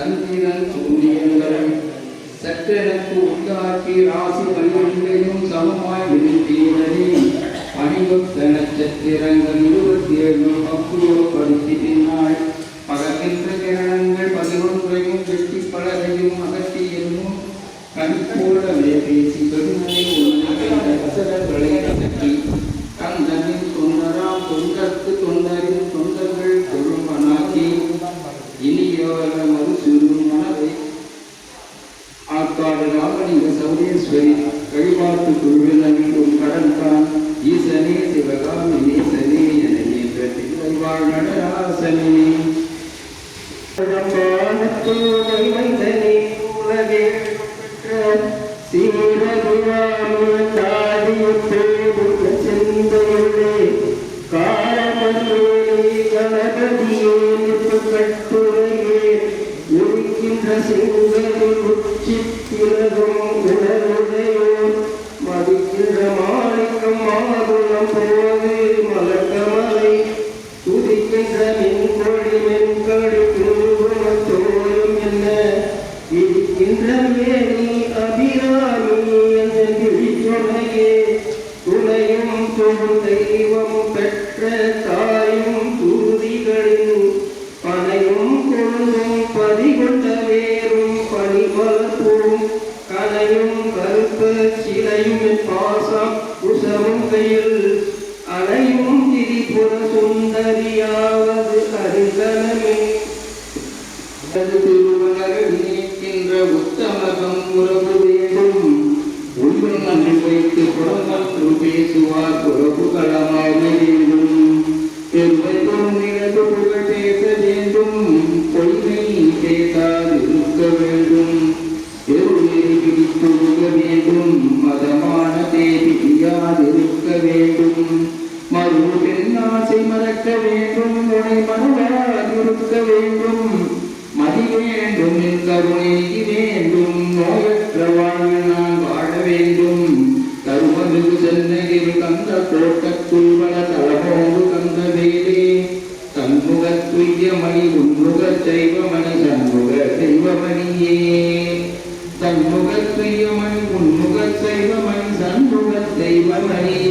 சந்திரன் சூரியன்கள் சற்றெனக்கு உண்டாக்கி ராசி பன்னிரண்டையும் சமமாய் விரும்பீரனே பணிவொத்த நட்சத்திரங்கள் இருபத்தி கிரணங்கள் பதினொன்றையும் வெட்டி பலரையும் அகற்றி என்னும் கண்போலவே பேசி பெருமனை ஆற்காடு ராமலிங்க சௌரேஸ்வரி வழிபாட்டு குழுவினரும் கடன்தான் ஈசனே சிவகாமி நீசனே என என்ற திகழ்வாழ் நடராசனே மலக்கமலை துதிக்கின்ற கணபதியே நிற்பு கட்டு. தெய்வம் பெற்ற தாயும் தூ பதிகொண்ட வேரும் பனிமலப்பூம் கனையும் கருப்பு சிலையும் பாசம் குசமும் கையில் அலையும் திரிபுர சுந்தரியாவது அரிதனமே நினைக்கின்ற உத்தமகம் உறவு வேண்டும். மறு பெண்ணாசை மறக்க வேண்டும். உனை மனவாதிருக்க வேண்டும். மதி வேண்டும் என் கருணை வேண்டும். நோயற்ற வாழ்வில் நான் வாழ வேண்டும். கருமமிகு சென்னையில் கந்த கோட்டத்துள் வள தலமோடு கந்த வேலே. தன்முகத் துய்ய மணி உன்முகச் செய்வமணி சண்முக தெய்வமணியே. தன்முகத் துய்ய மணி உன்முகச் செய்வமணி சண்முக தெய்வமணியே.